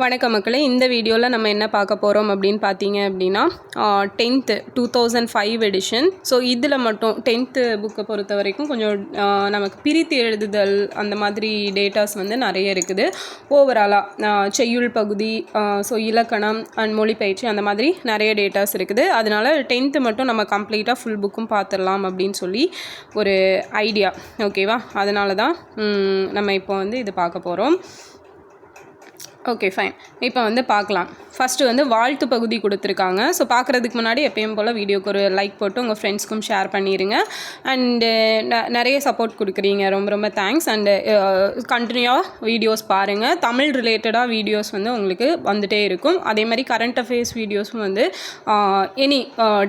வணக்கம் மக்களே. இந்த வீடியோவில் நம்ம என்ன பார்க்க போகிறோம் அப்படின்னு பார்த்தீங்க அப்படின்னா tenth two thousand five edition so இதில் மட்டும் டென்த்து புக்கை பொறுத்த வரைக்கும் கொஞ்சம் நமக்கு பிரித்து எழுதுதல் அந்த மாதிரி டேட்டாஸ் வந்து நிறைய இருக்குது. ஓவராலாக செய்யுள் பகுதி ஸோ இலக்கணம் அண்ட் மொழிப்பயிற்சி அந்த மாதிரி நிறைய டேட்டாஸ் இருக்குது. அதனால் டென்த்து மட்டும் நம்ம கம்ப்ளீட்டாக ஃபுல் புக்கும் பார்த்துடலாம் அப்படின்னு சொல்லி ஒரு ஐடியா ஓகேவா அதனால தான் நம்ம இப்போ வந்து இது பார்க்க போகிறோம் ஓகே ஃபைன் இப்போ வந்து பார்க்கலாம். ஃபஸ்ட்டு வந்து வாழ்த்து பகுதி கொடுத்துருக்காங்க. ஸோ பார்க்குறதுக்கு முன்னாடி எப்பயும் போல் வீடியோக்கு ஒரு லைக் போட்டு உங்கள் ஃப்ரெண்ட்ஸ்க்கும் ஷேர் பண்ணிடுங்க அண்டு நிறைய சப்போர்ட் கொடுக்குறீங்க. ரொம்ப ரொம்ப தேங்க்ஸ் அண்டு கண்டினியூவாக வீடியோஸ் பாருங்கள் தமிழ் ரிலேட்டடாக வீடியோஸ் வந்து உங்களுக்கு வந்துகிட்டே இருக்கும். அதே மாதிரி கரண்ட் அஃபேர்ஸ் வீடியோஸும் வந்து எனி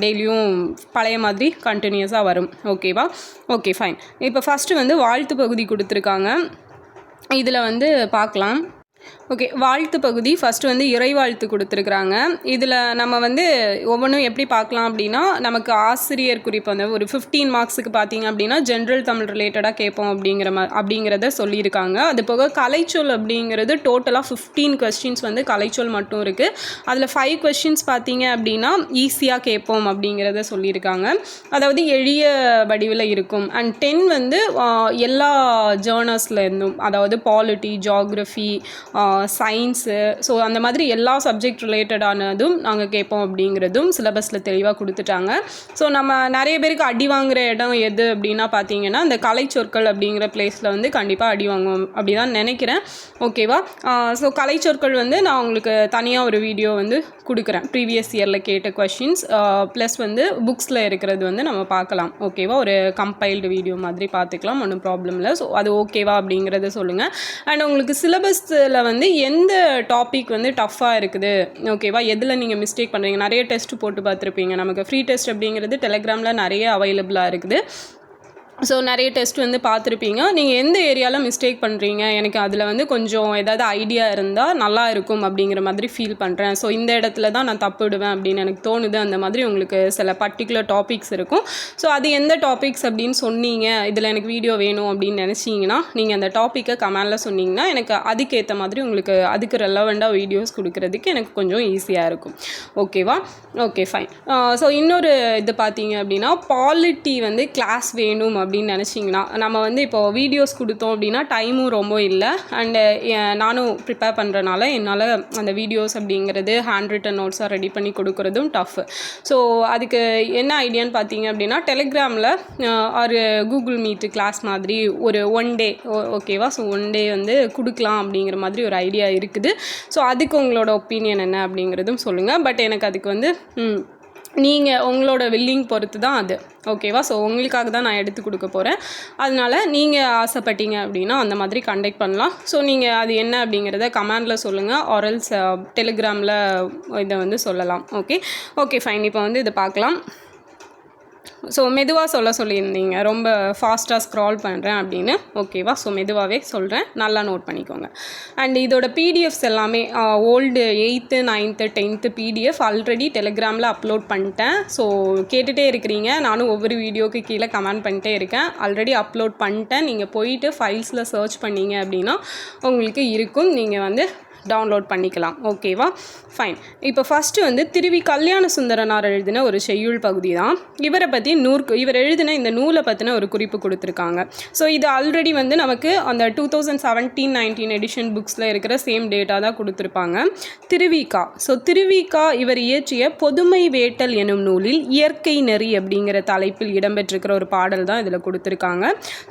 டெய்லியும் பழைய மாதிரி கண்டினியூஸாக வரும். ஓகேவா ஓகே ஃபைன் இப்போ ஃபஸ்ட்டு வந்து வாழ்த்து பகுதி கொடுத்துருக்காங்க. இதில் வந்து பார்க்கலாம். ஓகே வாழ்த்து பகுதி. ஃபஸ்ட்டு வந்து இறை வாழ்த்து கொடுத்துருக்குறாங்க. இதில் நம்ம வந்து ஒவ்வொன்றும் எப்படி பார்க்கலாம் அப்படின்னா நமக்கு ஆசிரியர் குறிப்பு வந்து ஒரு ஃபிஃப்டீன் மார்க்ஸுக்கு பார்த்தீங்க அப்படின்னா ஜென்ரல் தமிழ் ரிலேட்டடாக கேட்போம் அப்படிங்கிற மா அப்படிங்கிறத சொல்லியிருக்காங்க. அது போக கலைச்சொல் அப்படிங்கிறது டோட்டலாக ஃபிஃப்டீன் கொஸ்டின்ஸ் வந்து கலைச்சொல் மட்டும் இருக்குது அதில் ஃபைவ் கொஸ்டின்ஸ் பார்த்தீங்க அப்படின்னா ஈஸியாக கேட்போம் அப்படிங்கிறத சொல்லியிருக்காங்க. அதாவது எளிய வடிவில் இருக்கும். அண்ட் டென் வந்து எல்லா ஜேர்னல்ஸில் இருந்தும் அதாவது பாலிட்டி ஜாகிரஃபி சயின்ஸு ஸோ அந்த மாதிரி எல்லா சப்ஜெக்ட் ரிலேட்டடானதும் நாங்கள் கேட்போம் அப்படிங்கிறதும் சிலபஸில் தெளிவாக கொடுத்துட்டாங்க. ஸோ நம்ம நிறைய பேருக்கு அடி வாங்குற இடம் எது அப்படின்னா பார்த்தீங்கன்னா இந்த கலைச்சொற்கள் அப்படிங்கிற பிளேஸில் வந்து கண்டிப்பாக அடி வாங்குவோம் அப்படி தான் நினைக்கிறேன் ஓகேவா ஸோ கலைச்சொற்கள் வந்து நான் உங்களுக்கு தனியாக ஒரு வீடியோ வந்து கொடுக்குறேன். ப்ரீவியஸ் இயரில் கேட்ட கொஷின்ஸ் ப்ளஸ் வந்து புக்ஸில் இருக்கிறது வந்து நம்ம பார்க்கலாம். ஓகேவா ஒரு கம்பைல்டு வீடியோ மாதிரி பார்த்துக்கலாம். ஒன்றும் ப்ராப்ளம் இல்லை. ஸோ அது ஓகேவா அப்படிங்கிறத சொல்லுங்கள் அண்ட் உங்களுக்கு சிலபஸில் வந்து வந்து எந்த டாபிக் வந்து டஃப்பாக இருக்குது? ஓகேவா எதில் நீங்கள் மிஸ்டேக் பண்ணுறீங்க நிறைய டெஸ்ட் போட்டு பார்த்துருப்பீங்க. நமக்கு ஃப்ரீ டெஸ்ட் அப்படிங்கிறது டெலகிராமில் நிறைய அவைலபிளாக இருக்குது. ஸோ நிறைய டெஸ்ட் வந்து பார்த்துருப்பீங்க. நீங்கள் எந்த ஏரியாவில் மிஸ்டேக் பண்ணுறீங்க எனக்கு அதில் வந்து கொஞ்சம் ஏதாவது ஐடியா இருந்தால் நல்லா இருக்கும் அப்படிங்கிற மாதிரி ஃபீல் பண்ணுறேன் ஸோ இந்த இடத்துல தான் நான் தப்புடுவேன் அப்படின்னு எனக்கு தோணுது. அந்த மாதிரி உங்களுக்கு சில பர்டிகுலர் டாபிக்ஸ் இருக்கும். ஸோ அது எந்த டாபிக்ஸ் அப்படின்னு சொன்னீங்க? இதில் எனக்கு வீடியோ வேணும் அப்படின்னு நினச்சிங்கன்னா நீங்கள் அந்த டாப்பிக்கை கமெண்டில் சொன்னீங்கன்னா எனக்கு அதுக்கேற்ற மாதிரி உங்களுக்கு அதுக்கு ரெலவெண்ட்டாக வீடியோஸ் கொடுக்கறதுக்கு எனக்கு கொஞ்சம் ஈஸியாக இருக்கும். ஓகேவா ஓகே ஃபைன் ஸோ இன்னொரு இது பார்த்தீங்க அப்படின்னா பாலிட்டி வந்து கிளாஸ் வேணும் அப்படின்னு அப்படின்னு நினச்சிங்கன்னா நம்ம வந்து இப்போ வீடியோஸ் கொடுத்தோம் அப்படின்னா டைமும் ரொம்ப இல்லை. அண்டு நானும் ப்ரிப்பேர் பண்ணுறனால என்னால் அந்த வீடியோஸ் அப்படிங்கிறது ஹேண்ட் ரிட்டன் நோட்ஸாக ரெடி பண்ணி கொடுக்குறதும் டஃப் ஸோ அதுக்கு என்ன ஐடியான்னு பார்த்தீங்க அப்படின்னா டெலிகிராமில் ஒரு கூகுள் மீட்டு கிளாஸ் மாதிரி ஒரு ஒன் டே ஓகேவா ஸோ ஒன் டே வந்து கொடுக்கலாம் அப்படிங்கிற மாதிரி ஒரு ஐடியா இருக்குது. ஸோ அதுக்கு உங்களோட ஒப்பீனியன் என்ன அப்படிங்கிறதும் சொல்லுங்கள் பட் எனக்கு அதுக்கு வந்து நீங்கள் உங்களோட வில்லிங் பொறுத்து தான் அது. ஓகேவா ஸோ உங்களுக்காக தான் நான் எடுத்து கொடுக்க போகிறேன் அதனால நீங்கள் ஆசைப்பட்டீங்க அப்படின்னா அந்த மாதிரி கண்டெக்ட் பண்ணலாம். ஸோ நீங்கள் அது என்ன அப்படிங்கிறத கமெண்டில் சொல்லுங்கள் ஆரல்ஸ் டெலிகிராமில் இதை வந்து சொல்லலாம். ஓகே ஓகே ஃபைன் இப்போ வந்து இதை பார்க்கலாம். ஸோ மெதுவாக சொல்ல சொல்லியிருந்தீங்க. ரொம்ப ஃபாஸ்ட்டாக ஸ்க்ரால் பண்ணுறேன் அப்படின்னு. ஓகேவா ஸோ மெதுவாகவே சொல்கிறேன் நல்லா நோட் பண்ணிக்கோங்க. அண்ட் இதோட பிடிஎஃப்ஸ் எல்லாமே old eighth ninth tenth PDF already டெலிகிராமில் அப்லோட் பண்ணிட்டேன். ஸோ கேட்டுகிட்டே இருக்கிறீங்க. நானும் ஒவ்வொரு வீடியோக்கு கீழே கமெண்ட் பண்ணிட்டே இருக்கேன். ஆல்ரெடி அப்லோட் பண்ணிட்டேன். நீங்கள் போயிட்டு ஃபைல்ஸில் சர்ச் பண்ணீங்க அப்படின்னா உங்களுக்கு இருக்கும். நீங்கள் வந்து டவுன்லோட் பண்ணிக்கலாம். ஓகேவா ஃபைன் இப்போ ஃபஸ்ட்டு வந்து திருவி கல்யாண சுந்தரனார் எழுதின ஒரு செய்யுள் பகுதி தான் இவரை பற்றி நூறு இவர் எழுதின இந்த நூலை பற்றின ஒரு குறிப்பு கொடுத்துருக்காங்க. ஸோ இது ஆல்ரெடி வந்து நமக்கு அந்த two thousand seventeen nineteen edition புக்ஸில் இருக்கிற சேம் டேட்டா தான் கொடுத்துருப்பாங்க. திருவிகா. ஸோ திருவிகா இவர் இயற்றிய பொதுமை வேட்டல் எனும் நூலில் இயற்கை நெறி அப்படிங்கிற தலைப்பில் இடம்பெற்றிருக்கிற ஒரு பாடல் தான் இதில் கொடுத்துருக்காங்க.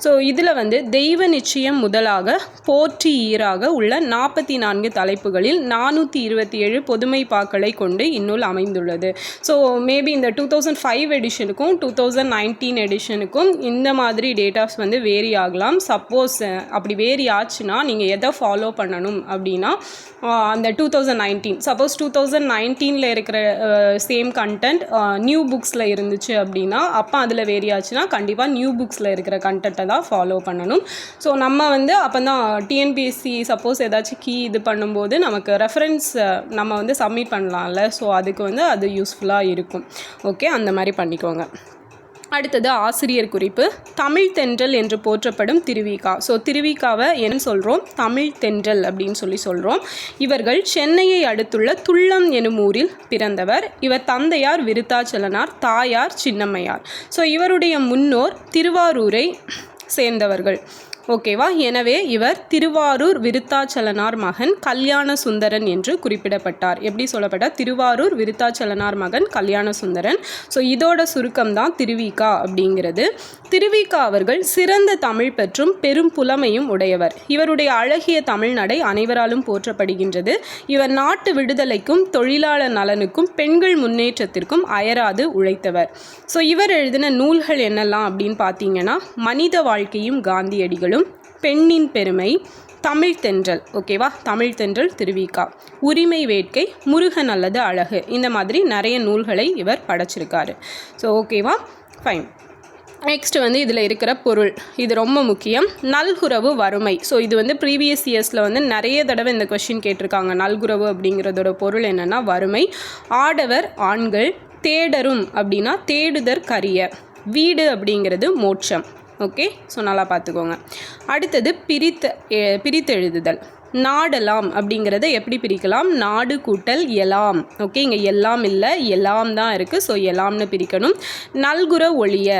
ஸோ இதில் வந்து தெய்வ நிச்சயம் முதலாக போற்றி ஈராக உள்ள நாற்பத்தி நான்கு தலைப்புகளில் நானூற்றி இருபத்தி ஏழு பொதுமை பாக்களை கொண்டு இந்நூல் அமைந்துள்ளது. ஸோ மேபி இந்த டூ தௌசண்ட் ஃபைவ் எடிஷனுக்கும் டூ தௌசண்ட் நைன்டீன் எடிஷனுக்கும் இந்த மாதிரி டேட்டாஸ் வந்து வேரி ஆகலாம் சப்போஸ் அப்படி வேரி ஆச்சுன்னா நீங்கள் எதை ஃபாலோ பண்ணணும் அப்படின்னா அந்த two thousand nineteen suppose two thousand நைன்டீனில் இருக்கிற சேம் கண்டென்ட் நியூ புக்ஸில் இருந்துச்சு அப்படின்னா அப்போ அதில் வேரி ஆச்சுன்னா கண்டிப்பாக நியூ புக்ஸில் இருக்கிற கண்டென்ட்டை தான் ஃபாலோ பண்ணணும். ஸோ நம்ம வந்து அப்போ தான் டிஎன்பிஎஸ்சி சப்போஸ் ஏதாச்சும் கீ இது பண்ணும் பண்ணும்போது நமக்கு ரெஃபரன்ஸ் நம்ம வந்து சப்மிட் பண்ணலாம்ல. ஸோ அதுக்கு வந்து அது யூஸ்ஃபுல்லாக இருக்கும். ஓகே அந்த மாதிரி பண்ணிக்கோங்க. அடுத்தது ஆசிரியர் குறிப்பு. தமிழ் தென்றல் என்று போற்றப்படும் திருவிகா. ஸோ திருவிகாவை என்ன சொல்கிறோம் தமிழ் தென்றல் அப்படின்னு சொல்லி சொல்கிறோம் இவர்கள் சென்னையை அடுத்துள்ள துள்ளம் எனும் ஊரில் பிறந்தவர். இவர் தந்தையார் விருத்தாச்சலனார் தாயார் சின்னம்மையார். ஸோ இவருடைய முன்னோர் திருவாரூரை சேர்ந்தவர்கள். ஓகேவா? எனவே இவர் திருவாரூர் விருத்தாச்சலனார் மகன் கல்யாண சுந்தரன் என்று குறிப்பிடப்பட்டார். எப்படி சொல்லப்பட்ட? திருவாரூர் விருத்தாச்சலனார் மகன் கல்யாண சுந்தரன் ஸோ இதோட சுருக்கம் தான் திருவிகா அப்படிங்கிறது. திருவிகா அவர்கள் சிறந்த தமிழ் பெற்றும் பெரும் புலமையும் உடையவர். இவருடைய அழகிய தமிழ் நடை அனைவராலும் போற்றப்படுகின்றது. இவர் நாட்டு விடுதலைக்கும் தொழிலாளர் நலனுக்கும் பெண்கள் முன்னேற்றத்திற்கும் அயராது உழைத்தவர். ஸோ இவர் எழுதின நூல்கள் என்னெல்லாம் அப்படின்னு பார்த்தீங்கன்னா மனித வாழ்க்கையும் காந்தியடிகளும் பெண்ணின் பெருமை தமிழ் தென்றல். ஓகேவா தமிழ் தென்றல் திருவிகா உரிமை வேட்கை முருகன் அல்லது அழகு. இந்த மாதிரி நிறைய நூல்களை இவர் படைச்சிருக்காரு. ஸோ ஓகேவா ஃபைன் நெக்ஸ்ட் வந்து இதில் இருக்கிற பொருள். இது ரொம்ப முக்கியம். நல்குறவு வறுமை. ஸோ இது வந்து ப்ரீவியஸ் இயர்ஸில் வந்து நிறைய தடவை இந்த கொஷின் கேட்டிருக்காங்க. நல்குறவு அப்படிங்கிறதோட பொருள் என்னென்னா வறுமை. ஆடவர் ஆண்கள் தேடரும் அப்படின்னா தேடுதற் கரிய வீடு அப்படிங்கிறது மோட்சம். ஓகே? ஸோ நல்லா பார்த்துக்கோங்க. அடுத்தது பிரித்த எ- பிரித்தெழுதுதல். நாடலாம் அப்படிங்கிறத எப்படி பிரிக்கலாம்? நாடு கூட்டல் எலாம். ஓகே இங்கே எல்லாம் இல்லை எல்லாம் தான் இருக்குது ஸோ எலாம்னு பிரிக்கணும். நல்குற ஒளிய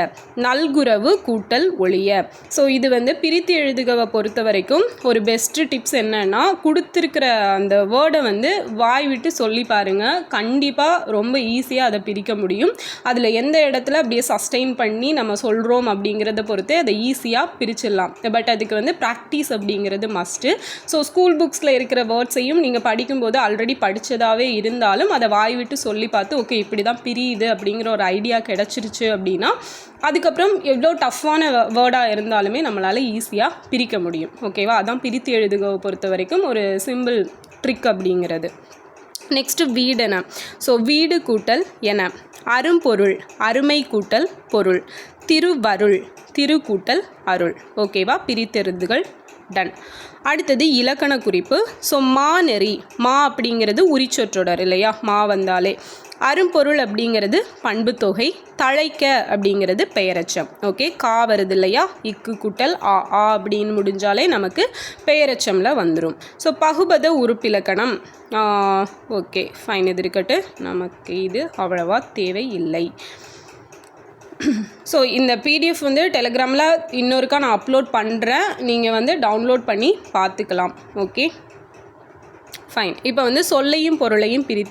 நல்குறவு கூட்டல் ஒளிய ஸோ இது வந்து பிரித்து எழுதுகவை பொறுத்த வரைக்கும் ஒரு பெஸ்ட்டு டிப்ஸ் என்னன்னா கொடுத்துருக்கிற அந்த வேர்டை வந்து வாய் விட்டு சொல்லி பாருங்கள் கண்டிப்பாக ரொம்ப ஈஸியாக அதை பிரிக்க முடியும். அதில் எந்த இடத்துல அப்படியே சஸ்டெயின் பண்ணி நம்ம சொல்கிறோம் அப்படிங்கிறத பொறுத்து அதை ஈஸியாக பிரிச்சிடலாம். பட் அதுக்கு வந்து ப்ராக்டிஸ் அப்படிங்கிறது மஸ்ட்டு ஸோ ஸ்கூல் ஸ்கூல் புக்ஸில் இருக்கிற வேர்ட்ஸையும் நீங்கள் படிக்கும்போது ஆல்ரெடி படித்ததாகவே இருந்தாலும் அதை வாய் விட்டு சொல்லி பார்த்து ஓகே இப்படி தான் பிரியுது அப்படிங்கிற ஒரு ஐடியா கிடச்சிருச்சு அப்படின்னா அதுக்கப்புறம் எவ்வளோ டஃப்பான வேர்டாக இருந்தாலுமே நம்மளால் ஈஸியாக பிரிக்க முடியும். ஓகேவா அதான் பிரித்து எழுதுக பொறுத்த வரைக்கும் ஒரு சிம்பிள் ட்ரிக் அப்படிங்கிறது. நெக்ஸ்ட்டு வீடென ஸோ வீடு கூட்டல் என அரும்பொருள் அருமை கூட்டல் பொருள். திருவருள் திரு கூட்டல் அருள் ஓகேவா பிரித்தெருதுகள் டன் அடுத்தது இலக்கண குறிப்பு. ஸோ மா நெறி. மா அப்படிங்கிறது உரிச்சொற்றொடர் இல்லையா? மா வந்தாலே. அரும்பொருள் அப்படிங்கிறது பண்புத்தொகை தழைக்க அப்படிங்கிறது பெயரச்சம். ஓகே கா வருது இல்லையா? இக்கு குட்டல் ஆ ஆ அப்படின்னு முடிஞ்சாலே நமக்கு பெயரச்சமில் வந்துடும் ஸோ பகுபத உறுப்பிலக்கணம். ஓகே ஃபைன் இது இருக்கட்டு நமக்கு இது அவ்வளவா தேவை இல்லை ஸோ இந்த பிடிஎஃப் வந்து டெலிகிராமில் இன்னொருக்கா நான் அப்லோட் பண்ணுறேன் நீங்கள் வந்து டவுன்லோட் பண்ணி பார்த்துக்கலாம் ஓகே ஃபைன் இப்போ வந்து சொல்லையும் பொருளையும் பிரி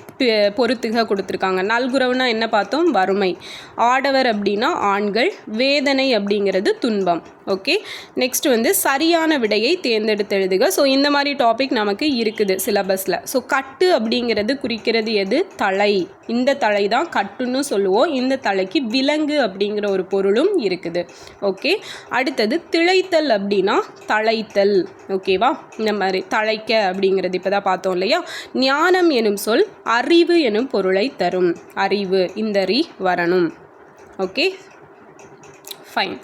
பொறுத்துக கொடுத்துருக்காங்க. நல்குறவுனா என்ன பார்த்தோம்? வறுமை. ஆடவர் அப்படின்னா ஆண்கள். வேதனை அப்படிங்கிறது துன்பம். ஓகே நெக்ஸ்ட் வந்து சரியான விடையை தேர்ந்தெடுத்து எழுதுக ஸோ இந்த மாதிரி டாபிக் நமக்கு இருக்குது சிலபஸில் ஸோ கட்டு அப்படிங்கிறது குறிக்கிறது எது? தலை. இந்த தலை தான் கட்டுன்னு சொல்லுவோம். இந்த தலைக்கு விலங்கு அப்படிங்கிற ஒரு பொருளும் இருக்குது. ஓகே அடுத்தது திளைத்தல் அப்படின்னா தழைத்தல் ஓகேவா இந்த மாதிரி தழைக்க அப்படிங்கிறது இப்போ தான் பார்த்தோம் இல்லையா? ஞானம் எனும் சொல் அறிவு எனும் பொருளை தரும். அறிவு இந்த ரீ வரணும். ஓகே ஃபைன்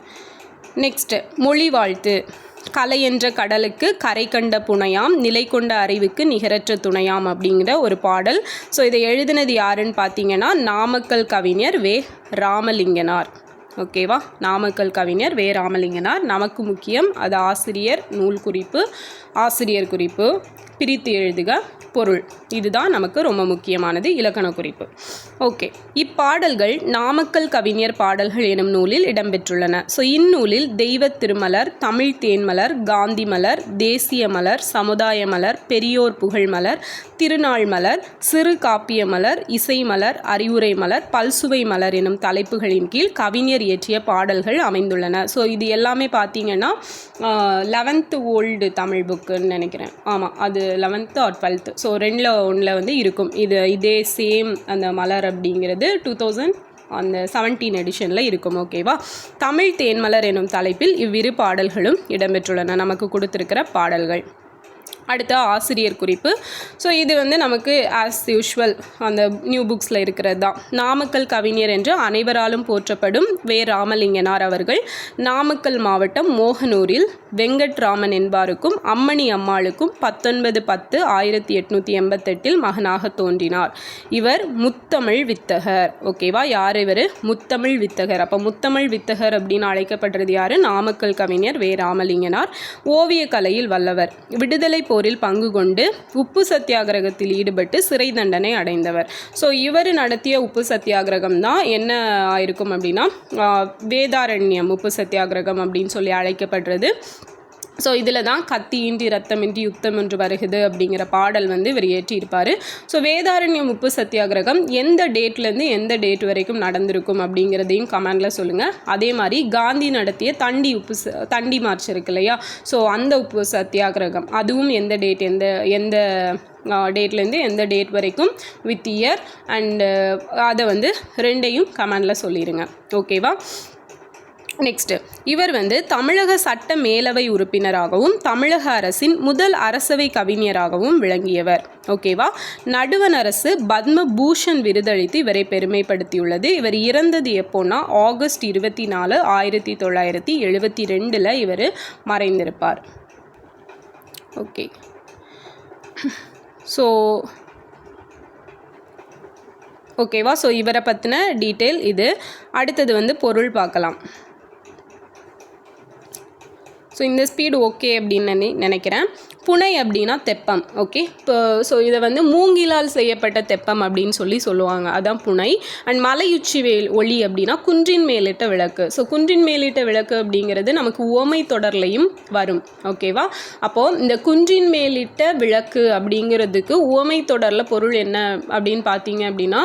நெக்ஸ்ட் மொழி வாழ்த்து. கலை என்ற கடலுக்கு கரை கண்ட புனையாம் நிலை கொண்ட அறிவுக்கு நிகரற்ற துணையாம் அப்படிங்கிற ஒரு பாடல். ஸோ இதை எழுதினது யாருன்னு பார்த்தீங்கன்னா நாமக்கல் கவிஞர் வே. ராமலிங்கனார். ஓகேவா நாமக்கல் கவிஞர் வே. ராமலிங்கனார். நமக்கு முக்கியம் அது ஆசிரியர் நூல் குறிப்பு ஆசிரியர் குறிப்பு. பிரித்து எழுதுக. பொருள். இதுதான் நமக்கு ரொம்ப முக்கியமானது இலக்கண குறிப்பு. ஓகே. இப்பாடல்கள் நாமக்கல் கவிஞர் பாடல்கள் எனும் நூலில் இடம்பெற்றுள்ளன. ஸோ இந்நூலில் தெய்வ திருமலர் தமிழ் தேன்மலர் காந்தி மலர் தேசிய மலர் சமுதாய மலர் பெரியோர் புகழ் மலர் திருநாள் மலர் சிறு காப்பிய மலர் இசை மலர் அறிவுரை மலர் பல்சுவை மலர் எனும் தலைப்புகளின் கீழ் கவிஞர் இயற்றிய பாடல்கள் அமைந்துள்ளன. ஸோ இது எல்லாமே பார்த்தீங்கன்னா லெவன்த்து ஓல்டு தமிழ் புக்குன்னு நினைக்கிறேன். ஆமாம் அது லெவன்த்து ஆர் டுவெல்த்து ஸோ ரெண்டில் ஒன்றில் வந்து இருக்கும். இது இதே சேம் அந்த மலர் அப்படிங்கிறது டூ தௌசண்ட் அந்த செவன்டீன் எடிஷனில் இருக்கும் ஓகேவா தமிழ் தேன்மலர் எனும் தலைப்பில் இவ்விரு பாடல்களும் இடம்பெற்றுள்ளன. நமக்கு கொடுத்துருக்கிற பாடல்கள். அடுத்து ஆசிரியர் குறிப்பு. ஸோ இது வந்து நமக்கு ஆஸ் யூஷுவல் அந்த நியூ புக்ஸில் இருக்கிறது தான். நாமக்கல் கவிஞர் என்று அனைவராலும் போற்றப்படும் வே. ராமலிங்கனார் அவர்கள் நாமக்கல் மாவட்டம் மோகனூரில் வெங்கட்ராமன் என்பாருக்கும் அம்மணி அம்மாளுக்கும் பத்தொன்பது பத்து ஆயிரத்தி எட்நூற்றி எண்பத்தெட்டில் மகனாக தோன்றினார். இவர் முத்தமிழ் வித்தகர். ஓகேவா யார் இவர்? முத்தமிழ் வித்தகர். அப்போ முத்தமிழ் வித்தகர் அப்படின்னு அழைக்கப்படுறது யார்? நாமக்கல் கவிஞர் வே. ராமலிங்கனார். ஓவிய கலையில் வல்லவர். விடுதலை போரில் பங்கு கொண்டு உப்பு சத்தியாகிரகத்தில் ஈடுபட்டு சிறை தண்டனை அடைந்தவர். ஸோ இவர் நடத்திய உப்பு சத்தியாகிரகம் தான் என்ன ஆயிருக்கும் அப்படின்னா வேதாரண்யம் உப்பு சத்தியாகிரகம் அப்படின்னு சொல்லி அழைக்கப்படுறது. ஸோ இதில் தான் கத்தியின்றி ரத்தமின்றி யுத்தம் என்று வருகுது அப்படிங்கிற பாடல் வந்து இவர் இயற்றியிருப்பார் ஸோ வேதாரண்யம் உப்பு சத்தியாகிரகம் எந்த டேட்லேருந்து எந்த டேட் வரைக்கும் நடந்திருக்கும் அப்படிங்கிறதையும் கமெண்டில் சொல்லுங்கள் அதே மாதிரி காந்தி நடத்திய தண்டி உப்பு ச- தண்டி மார்ச் இருக்கு இல்லையா? ஸோ அந்த உப்பு சத்தியாகிரகம் அதுவும் எந்த டேட் எந்த எந்த டேட்லேருந்து எந்த டேட் வரைக்கும் வித் இயர் அண்டு அதை வந்து ரெண்டையும் கமெண்டில் சொல்லிடுங்க ஓகேவா நெக்ஸ்ட் இவர் வந்து தமிழக சட்ட மேலவை உறுப்பினராகவும் தமிழக அரசின் முதல் அரசவை கவிஞராகவும் விளங்கியவர். ஓகேவா நடுவண் அரசு பத்ம பூஷன் விருதளித்து இவரை பெருமைப்படுத்தியுள்ளது. இவர் இறந்தது எப்போன்னா ஆகஸ்ட் இருபத்தி நாலு ஆயிரத்தி தொள்ளாயிரத்தி எழுபத்தி ரெண்டில் இவர் மறைந்திருப்பார். ஓகே ஸோ ஓகேவா ஸோ இவரை பற்றின டீட்டெயில் இது. அடுத்தது வந்து பொருள் பார்க்கலாம். ஸோ இந்த ஸ்பீடு ஓகே அப்படின்னு நினை- நினைக்கிறேன். புனை அப்படின்னா தெப்பம் ஓகே இப்போ ஸோ இதை வந்து மூங்கிலால் செய்யப்பட்ட தெப்பம் அப்படின்னு சொல்லி சொல்லுவாங்க. அதான் புனை. அண்ட் மலையுச்சி வேல் ஒளி அப்படின்னா குன்றின் மேலிட்ட விளக்கு. ஸோ குன்றின் மேலிட்ட விளக்கு அப்படிங்கிறது நமக்கு ஓமை தொடர்லையும் வரும் ஓகேவா அப்போது இந்த குன்றின் மேலிட்ட விளக்கு அப்படிங்கிறதுக்கு ஓமை தொடரில் பொருள் என்ன அப்படின்னு பார்த்தீங்க அப்படின்னா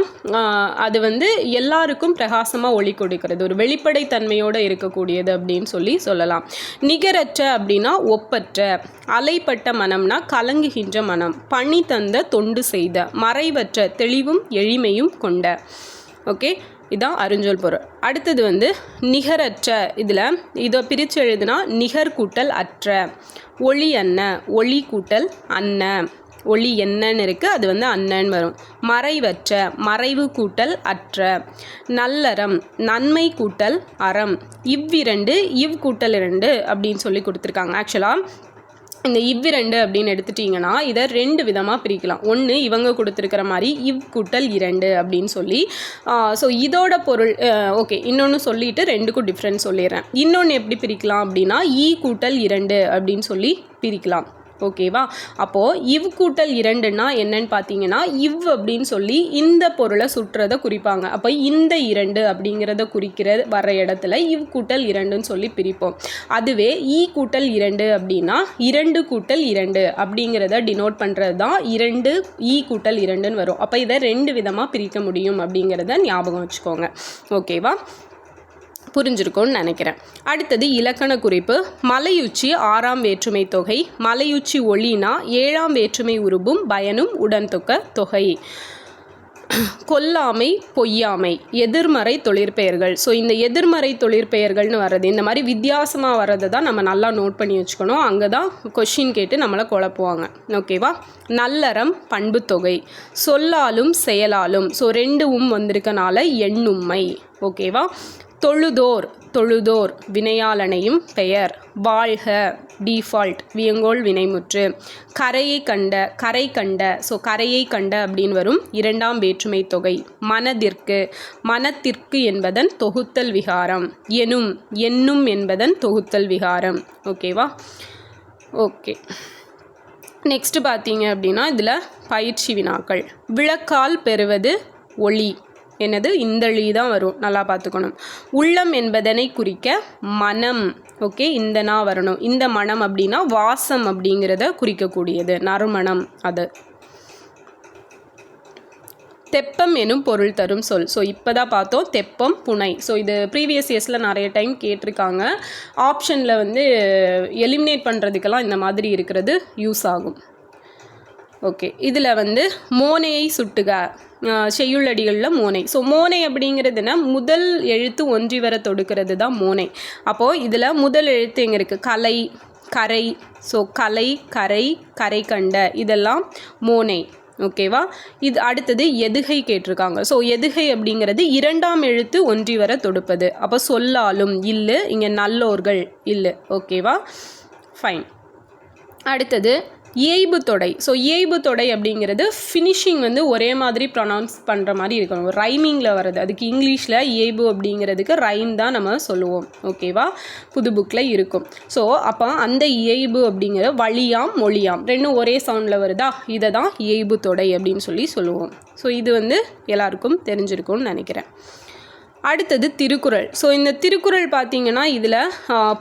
அது வந்து எல்லாருக்கும் பிரகாசமாக ஒளி கொடுக்கிறது. ஒரு வெளிப்படைத்தன்மையோடு இருக்கக்கூடியது அப்படின்னு சொல்லி சொல்லலாம். நிகரற்ற அப்படின்னா ஒப்பற்ற அலைப்பட்ட மனம்னா கலங்குகின்ற மனம். பணி தந்த தொண்டு செய்த. மறைவற்ற தெளிவும் எளிமையும் கொண்ட. ஓகே? இதான் அருஞ்சொல் பொருள். அடுத்தது வந்து நிகரற்ற. இதில் இதை பிரித்து எழுதுனா நிகர் கூட்டல் அற்ற. ஒளி அன்ன. ஒளி கூட்டல் அன்ன. ஒளி என்னன்னு இருக்குது அது வந்து அன்னன்னு வரும். மறைவற்ற. மறைவு கூட்டல் அற்ற. நல்லறம். நன்மை கூட்டல் அறம். இவ்விரண்டு இவ் கூட்டல் இரண்டு அப்படின்னு சொல்லி கொடுத்துருக்காங்க. ஆக்சுவலாக இந்த இவ்விரண்டு அப்படின்னு எடுத்துட்டிங்கன்னா இதை ரெண்டு விதமாக பிரிக்கலாம். ஒன்று இவங்க கொடுத்துருக்கிற மாதிரி இவ் கூட்டல் இரண்டு அப்படின்னு சொல்லி ஸோ இதோட பொருள் ஓகே இன்னொன்று சொல்லிட்டு ரெண்டுக்கும் டிஃப்ரென்ஸ் சொல்லிடுறேன். இன்னொன்று எப்படி பிரிக்கலாம் அப்படின்னா ஈ கூட்டல் இரண்டு அப்படின்னு சொல்லி பிரிக்கலாம். ஓகேவா அப்போது இவ் கூட்டல் இரண்டுன்னா என்னன்னு பார்த்தீங்கன்னா இவ் அப்படின்னு சொல்லி இந்த பொருளை சுற்றுறதை குறிப்பாங்க. அப்போ இந்த இரண்டு அப்படிங்கிறத குறிக்கிற வர இடத்துல இவ் கூட்டல் இரண்டுன்னு சொல்லி பிரிப்போம். அதுவே ஈ கூட்டல் இரண்டு அப்படின்னா இரண்டு கூட்டல் இரண்டு அப்படிங்கிறத டினோட் பண்ணுறது தான் இரண்டு ஈ கூட்டல் இரண்டுன்னு வரும். அப்போ இதை ரெண்டு விதமாக பிரிக்க முடியும் அப்படிங்கிறத ஞாபகம் வச்சுக்கோங்க. ஓகேவா புரிஞ்சிருக்கும்னு நினைக்கிறேன். அடுத்தது இலக்கண குறிப்பு. மலையுச்சி ஆறாம் வேற்றுமை தொகை. மலையுச்சி ஒளினா ஏழாம் வேற்றுமை உருபும் பயனும் உடன்தொக்க தொகை. கொல்லாமை பொய்யாமை எதிர்மறை தொழிற்பெயர்கள். ஸோ இந்த எதிர்மறை தொழிற்பெயர்கள்னு வர்றது இந்த மாதிரி வித்தியாசமாக வர்றதை தான் நம்ம நல்லா நோட் பண்ணி வச்சுக்கணும். அங்கே தான் கொஷின் கேட்டு நம்மளை குழப்புவாங்க. ஓகேவா நல்லறம் பண்புத்தொகை சொல்லாலும் செயலாலும். ஸோ ரெண்டு உம் வந்திருக்கனால எண்ணும்மை. ஓகேவா தொழுதோர் தொழுதோர் வினையாளனையும் பெயர். வாழ்க டீஃபால்ட் வியங்கோள் வினைமுற்று. கரையை கண்ட கரை கண்ட ஸோ கரையை கண்ட அப்படின்னு வரும் இரண்டாம் வேற்றுமை தொகை. மனதிற்கு மனத்திற்கு என்பதன் தொகுத்தல் விகாரம். எனும் என்னும் என்பதன் தொகுத்தல் விகாரம். ஓகேவா ஓகே நெக்ஸ்ட் பார்த்தீங்க அப்படின்னா இதில் பயிற்சி வினாக்கள். விளக்கால் பெறுவது ஒளி. என்னது? இந்தளி தான் வரும். நல்லா பார்த்துக்கணும். உள்ளம் என்பதனை குறிக்க மனம். ஓகே? இந்த நா வரணும். இந்த மனம் அப்படின்னா வாசம் அப்படிங்கிறத குறிக்கக்கூடியது. நறுமணம் அது. தெப்பம் எனும் பொருள் தரும் சொல். ஸோ இப்போ தான் பார்த்தோம். தெப்பம் புனை. ஸோ இது ப்ரீவியஸ் இயர்ஸில் நிறைய டைம் கேட்டிருக்காங்க. ஆப்ஷனில் வந்து எலிமினேட் பண்ணுறதுக்கெல்லாம் இந்த மாதிரி இருக்கிறது யூஸ் ஆகும். ஓகே இதில் வந்து மோனையை சுட்டுக. செய்யுள்ளடிகளில் மோனை. ஸோ மோனை அப்படிங்கிறதுனா முதல் எழுத்து ஒன்றி வர தொடுக்கிறது தான் மோனை. அப்போது இதில் முதல் எழுத்து எங்கே இருக்குது கலை கரை. ஸோ கலை கரை கரை கண்ட. இதெல்லாம் மோனை. ஓகேவா இது அடுத்தது எதுகை கேட்டிருக்காங்க. ஸோ எதுகை அப்படிங்கிறது இரண்டாம் எழுத்து ஒன்றி வர தொடுப்பது. அப்போ சொல்லாலும் இல்லை இங்கே நல்லோர்கள் இல்லை. ஓகேவா ஃபைன் அடுத்தது இயைபு தொடை. ஸோ இயைபு தொடை அப்படிங்கிறது ஃபினிஷிங் வந்து ஒரே மாதிரி ப்ரொனவுன்ஸ் பண்ணுற மாதிரி இருக்கணும். ரைமிங்கில் வருது அதுக்கு இங்கிலீஷில் இயைபு அப்படிங்கிறதுக்கு ரைம் தான் நம்ம சொல்லுவோம். ஓகேவா புது புக்கில் இருக்கும். ஸோ அப்போ அந்த இயைபு அப்படிங்கிற வழியாம் மொழியாம் ரெண்டும் ஒரே சவுண்டில் வருதா? இதை தான் இயைபு தொடை அப்படின்னு சொல்லி சொல்லுவோம். ஸோ இது வந்து எல்லாருக்கும் தெரிஞ்சிருக்கும்னு நினைக்கிறேன். அடுத்தது திருக்குறள். ஸோ இந்த திருக்குறள் பார்த்தீங்கன்னா இதில்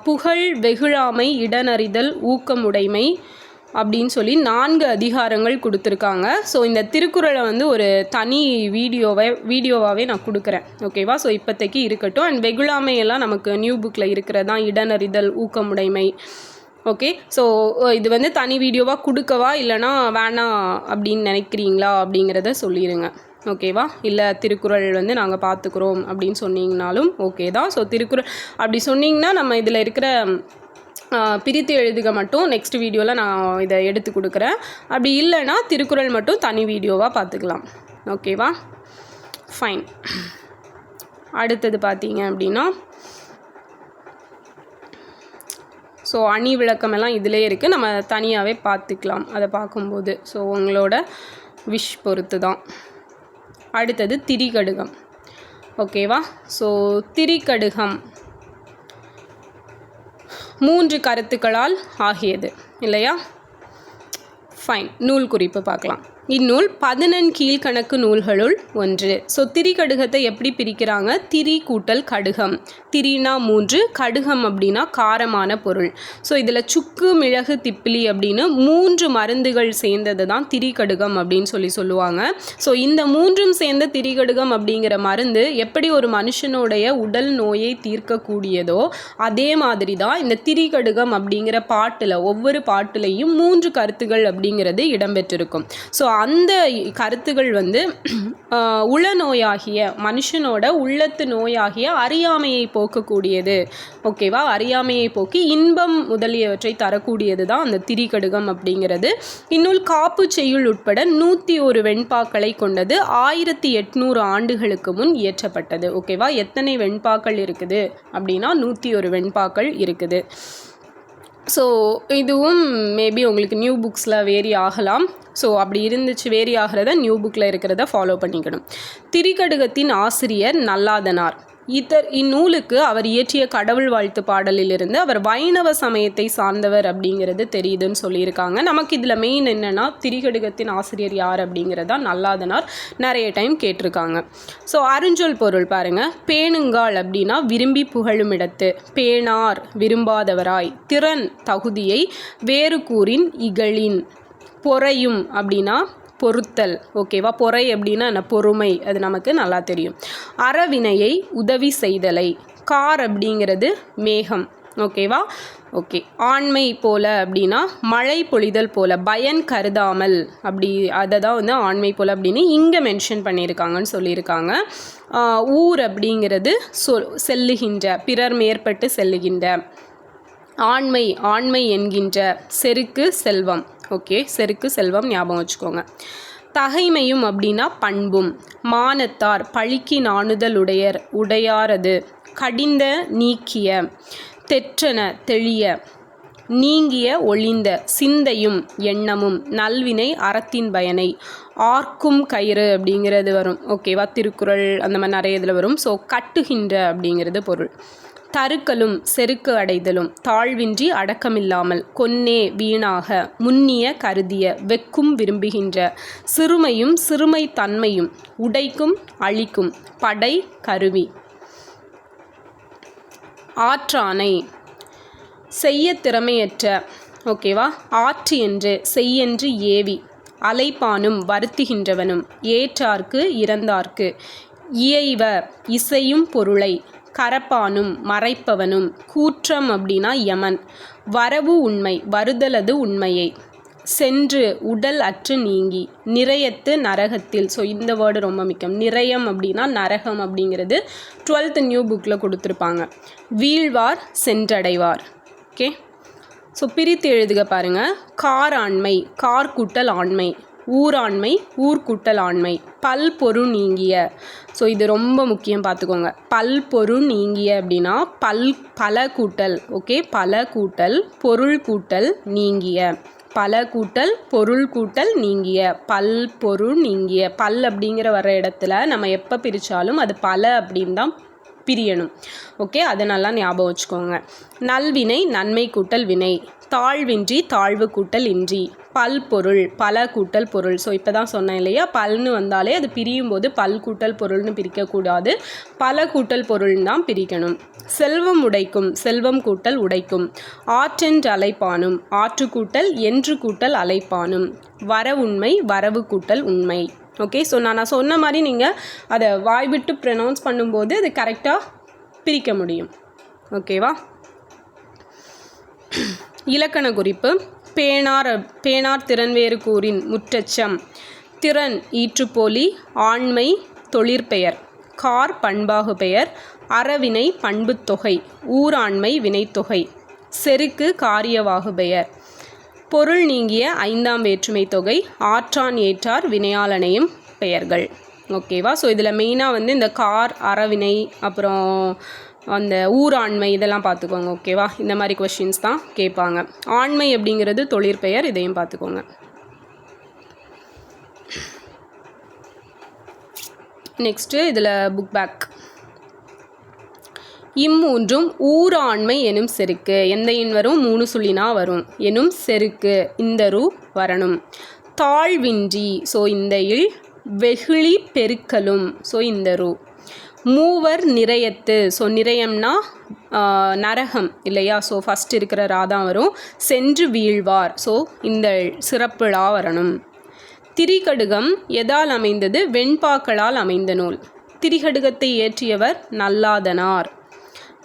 புகழ் வெகுழாமை இடனறிதல் ஊக்கமுடைமை அப்படின்னு சொல்லி நான்கு அதிகாரங்கள் கொடுத்துருக்காங்க. ஸோ இந்த திருக்குறளை வந்து ஒரு தனி வீடியோவை வீடியோவாகவே நான் கொடுக்குறேன். ஓகேவா ஸோ இப்போதைக்கு இருக்கட்டும். அண்ட் வெகுளாமையெல்லாம் நமக்கு நியூ புக்கில் இருக்கிறதா? இடனறிதல் ஊக்கமுடைமை. ஓகே ஸோ இது வந்து தனி வீடியோவாக கொடுக்கவா? இல்லைனா வேணாம் அப்படின்னு நினைக்கிறீங்களா? அப்படிங்கிறத சொல்லிடுங்க ஓகேவா இல்லை திருக்குறள் வந்து நாங்கள் பார்த்துக்குறோம் அப்படின்னு சொன்னீங்கனாலும் ஓகே தான். ஸோ திருக்குறள் அப்படி சொன்னீங்கன்னா நம்ம இதில் இருக்கிற பிரித்து எழுதுக மட்டும் நெக்ஸ்ட் வீடியோவில் நான் இதை எடுத்து கொடுக்குறேன். அப்படி இல்லைன்னா திருக்குறள் மட்டும் தனி வீடியோவாக பார்த்துக்கலாம். ஓகேவா ஃபைன் அடுத்தது பார்த்தீங்க அப்படின்னா ஸோ அணி விளக்கமெல்லாம் இதிலே இருக்குது நம்ம தனியாகவே பார்த்துக்கலாம். அதை பார்க்கும்போது. ஸோ உங்களோட விஷ் பொறுத்து தான். அடுத்தது திரிகடுகம். ஓகேவா ஸோ திரிகடுகம். மூன்று கருத்துக்களால் ஆகியது. இல்லையா? ஃபைன் நூல் குறிப்பு பார்க்கலாம். இந்நூல் பதினெண் கீழ்கணக்கு நூல்களுள் ஒன்று. ஸோ திரி கடுகத்தை எப்படி பிரிக்கிறாங்க? திரி கூட்டல் கடுகம். திரினா மூன்று கடுகம் அப்படின்னா காரமான பொருள். ஸோ இதில் சுக்கு மிளகு திப்பிலி அப்படின்னு மூன்று மருந்துகள் சேர்ந்தது தான் திரிகடுகம் அப்படின்னு சொல்லி சொல்லுவாங்க. ஸோ இந்த மூன்றும் சேர்ந்த திரிகடுகம் அப்படிங்கிற மருந்து எப்படி ஒரு மனுஷனுடைய உடல் நோயை தீர்க்கக்கூடியதோ அதே மாதிரி தான் இந்த திரி கடுகம் அப்படிங்கிற பாட்டில் ஒவ்வொரு பாட்டிலையும் மூன்று கருத்துகள் அப்படிங்கிறது இடம்பெற்றிருக்கும். ஸோ அந்த கருத்துகள் வந்து உள நோயாகிய மனுஷனோட உள்ளத்து நோயாகிய அறியாமையை போக்கக்கூடியது. ஓகேவா அறியாமையை போக்கி இன்பம் முதலியவற்றை தரக்கூடியது தான் அந்த திரிகடுகம் அப்படிங்கிறது. இந்நூல் காப்பு செய்யுள் உட்பட நூற்றி ஒரு வெண்பாக்களை கொண்டது ஆயிரத்தி எட்நூறு ஆண்டுகளுக்கு முன் இயற்றப்பட்டது. ஓகேவா எத்தனை வெண்பாக்கள் இருக்குது? அப்படின்னா நூற்றி ஒரு வெண்பாக்கள் இருக்குது. ஸோ இதுவும் மேபி உங்களுக்கு நியூ புக்ஸில் வேரி ஆகலாம். ஸோ அப்படி இருந்துச்சு வேரி ஆகிறத நியூ புக்கில் இருக்கிறத ஃபாலோ பண்ணிக்கணும். திரிகடுகத்தின் ஆசிரியர் நல்லாதனார். இத்தர் இந்நூலுக்கு அவர் இயற்றிய கடவுள் வாழ்த்து பாடலிலிருந்து அவர் வைணவ சமயத்தை சார்ந்தவர் அப்படிங்கிறது தெரியுதுன்னு சொல்லியிருக்காங்க. நமக்கு இதில் மெயின் என்னென்னா திரிகடுகத்தின் ஆசிரியர் யார் அப்படிங்கிறதா நல்லாதனார் நிறைய டைம் கேட்டிருக்காங்க. ஸோ அருஞ்சொல் பொருள் பாருங்கள் பேணுங்கால் அப்படின்னா விரும்பி புகழும் இடத்து பேணார் விரும்பாதவராய் திறன் தகுதியை வேறு கூறின் இகழின் பொறையும் அப்படின்னா பொருத்தல் ஓகேவா? பொறை அப்படின்னா என்ன? பொறுமை. அது நமக்கு நல்லா தெரியும். அறவினையை உதவி செய்தலை. கார் அப்படிங்கிறது மேகம் ஓகேவா? ஓகே. ஆண்மை போல அப்படின்னா மழை பொழிதல் போல பயன் கருதாமல் அப்படி அதை தான் வந்து ஆண்மை போல அப்படின்னு இங்கே மென்ஷன் பண்ணியிருக்காங்கன்னு சொல்லியிருக்காங்க. ஊர் அப்படிங்கிறது சொ செல்லுகின்ற பிறர் மேற்பட்டு செல்லுகின்ற. ஆண்மை ஆண்மை என்கின்ற செருக்கு செல்வம். ஓகே செருக்கு செல்வம் ஞாபகம் வச்சுக்கோங்க. தகைமையும் அப்படின்னா பண்பும். மானத்தார் பழிக்கு நாணுதல் உடையர் உடையாரது கடிந்த நீக்கிய தெற்றன தெளிய நீங்கிய ஒளிந்த சிந்தையும் எண்ணமும் நல்வினை அறத்தின் பயனை. ஆர்க்கும் கயிறு அப்படிங்கிறது வரும். ஓகேவா? திருக்குறள் அந்த மாதிரி நிறைய இதில் வரும். ஸோ கட்டுகின்ற அப்படிங்கிறது பொருள். தருக்கலும் செருக்கு அடைதலும் தாழ்வின்றி அடக்கமில்லாமல் கொன்னே வீணாக முன்னிய கருதிய வெக்கும் விரும்புகின்ற சிறுமையும் சிறுமை தன்மையும் உடைக்கும் அழிக்கும் படை கருவி. ஆற்றானை செய்ய திறமையற்ற ஓகேவா ஆற்று என்று செய்யென்று ஏவி அலைப்பானும் வருத்துகின்றவனும் ஏற்றார்க்கு இறந்தார்க்கு இயைவ இசையும் பொருளை கரப்பானும் மறைப்பவனும் கூற்றம் அப்படின்னா யமன். வரவு உண்மை வருதலது உண்மையை. சென்று உடல் அற்று நீங்கி நிறையத்து நரகத்தில் ஸோ இந்த வேர்டு ரொம்ப முக்கியம். நிறையம் அப்படின்னா நரகம் அப்படிங்கிறது டுவெல்த் நியூ புக்கில் கொடுத்துருப்பாங்க. வீழ்வார் சென்றடைவார். ஓகே ஸோ பிரித்து எழுதுக பாருங்கள் கார் ஆண்மை கார் கூட்டல் ஆண்மை. ஊராண்மை ஊர்க்குட்டலாண்மை ஆண்மை நீங்கிய. ஸோ இது ரொம்ப முக்கியம் பார்த்துக்கோங்க பல்பொரு நீங்கிய அப்படின்னா பல் பல கூட்டல். ஓகே பல கூட்டல் பொருள் கூட்டல் நீங்கிய. பல கூட்டல் பொருள் கூட்டல் நீங்கிய. பல் பொருள் நீங்கிய. பல் அப்படிங்கிற வர இடத்துல நம்ம எப்போ பிரித்தாலும் அது பல அப்படின்னு தான் பிரியணும். ஓகே அதை நல்லா ஞாபகம் வச்சுக்கோங்க. நல்வினை நன்மை கூட்டல் வினை. தாழ்வின்றி தாழ்வு கூட்டல் இன்றி. பல் பொருள் பல கூட்டல் பொருள். ஸோ இப்போ தான் சொன்னேன் இல்லையா? பல்னு வந்தாலே அது பிரியும் போது பல் கூட்டல் பொருள்னு பிரிக்கக்கூடாது. பல கூட்டல் பொருள்னு தான் பிரிக்கணும். செல்வம் உடைக்கும் செல்வம் கூட்டல் உடைக்கும். ஆற்றென்று அலைப்பானும் ஆற்று கூட்டல் என்று கூட்டல் அலைப்பானும். வர உண்மை வரவு கூட்டல் உண்மை. ஓகே ஸோ நான் நான் சொன்ன மாதிரி நீங்கள் அதை வாய் விட்டு பண்ணும்போது அது கரெக்டாக பிரிக்க முடியும். ஓகேவா இலக்கண குறிப்பு. பேனார் பேனார் திறன்வேறு கூறின் முற்றச்சம். திறன் ஈற்றுப்போலி ஆண்மை தொழிற்பெயர் கார் பண்பாகு பெயர். அறவினை பண்புத்தொகை ஊராண்மை வினைத்தொகை செருக்கு காரியவாகு பெயர். பொருள் நீங்கிய ஐந்தாம் வேற்றுமை தொகை. ஆற்றான் ஏற்றார் வினையாளனையும் பெயர்கள். ஓகேவா? ஸோ இதில் மெயினாக வந்து இந்த கார் அறவினை அப்புறம் அந்த ஊராண்மை இதெல்லாம் பார்த்துக்கோங்க ஓகேவா? இந்த மாதிரி கொஷின்ஸ் தான் கேட்பாங்க. ஆண்மை அப்படிங்கிறது தொழிற்பெயர் இதையும் பார்த்துக்கோங்க. நெக்ஸ்ட்டு இதில் புக் பேக் இம்மூன்றும் ஊராண்மை எனும் செருக்கு. எந்த எண் வரும்? மூணு சொல்லினா வரும். எனும் செருக்கு இந்த ரூ வரணும். தாழ்வின்றி ஸோ இந்த இல் வெகுளி பெருக்கலும் ஸோ இந்த ரூ. மூவர் நிறையத்து. ஸோ நிறையம்னா நரகம் இல்லையா? ஸோ ஃபஸ்ட் இருக்கிற ராதா வரும். சென்று வீழ்வார். ஸோ இந்த சிறப்புழா வரணும். திரிகடுகம் எதால் அமைந்தது? வெண்பாக்களால் அமைந்த நூல். திரிகடுகத்தை ஏற்றியவர் நல்லாதனார்.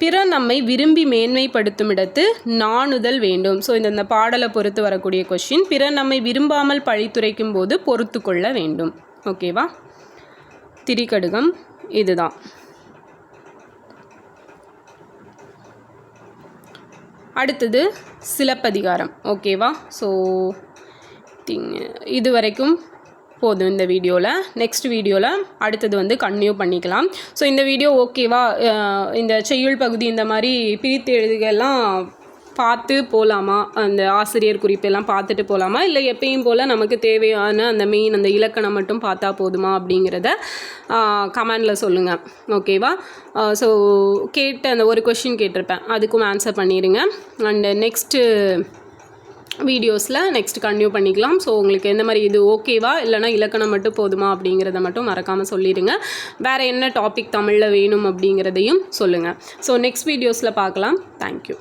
பிற நம்மை விரும்பி மேன்மைப்படுத்தும் இடத்து நாணுதல் வேண்டும். ஸோ இந்த பாடலை பொறுத்து வரக்கூடிய கொஷின் பிற நம்மை விரும்பாமல் பழித்துரைக்கும் போது பொறுத்து கொள்ள வேண்டும் ஓகேவா திரிகடுகம் இதுதான். அடுத்தது சிலப்பதிகாரம். ஓகேவா? ஸோ திங் இது வரைக்கும் போதும் இந்த வீடியோவில் நெக்ஸ்ட் வீடியோவில் அடுத்தது வந்து கன்டினியூ பண்ணிக்கலாம். ஸோ இந்த வீடியோ ஓகேவா இந்த செய்யுள் பகுதி இந்த மாதிரி பிரித்து எழுதுகள்லாம் பார்த்து போகலாமா அந்த ஆசிரியர் குறிப்பெல்லாம் பார்த்துட்டு போகலாமா இல்லை எப்பயும் போல் நமக்கு தேவையான அந்த மெயின் அந்த இலக்கணம் மட்டும் பார்த்தா போதுமா அப்படிங்கிறத கமெண்டில் சொல்லுங்கள் ஓகேவா ஸோ கேட்ட அந்த ஒரு கொஷின் கேட்டிருப்பேன். அதுக்கும் ஆன்சர் பண்ணிடுங்க. அண்டு நெக்ஸ்ட்டு வீடியோஸில் நெக்ஸ்ட் கண்டினியூ பண்ணிக்கலாம். ஸோ உங்களுக்கு எந்த மாதிரி இது ஓகேவா இல்லைனா இலக்கணம் மட்டும் போதுமா அப்படிங்கிறத மட்டும் மறக்காமல் சொல்லிடுங்க. வேறு என்ன டாபிக் தமிழில் வேணும் அப்படிங்கிறதையும் சொல்லுங்கள் ஸோ நெக்ஸ்ட் வீடியோஸில் பார்க்கலாம். தேங்க்யூ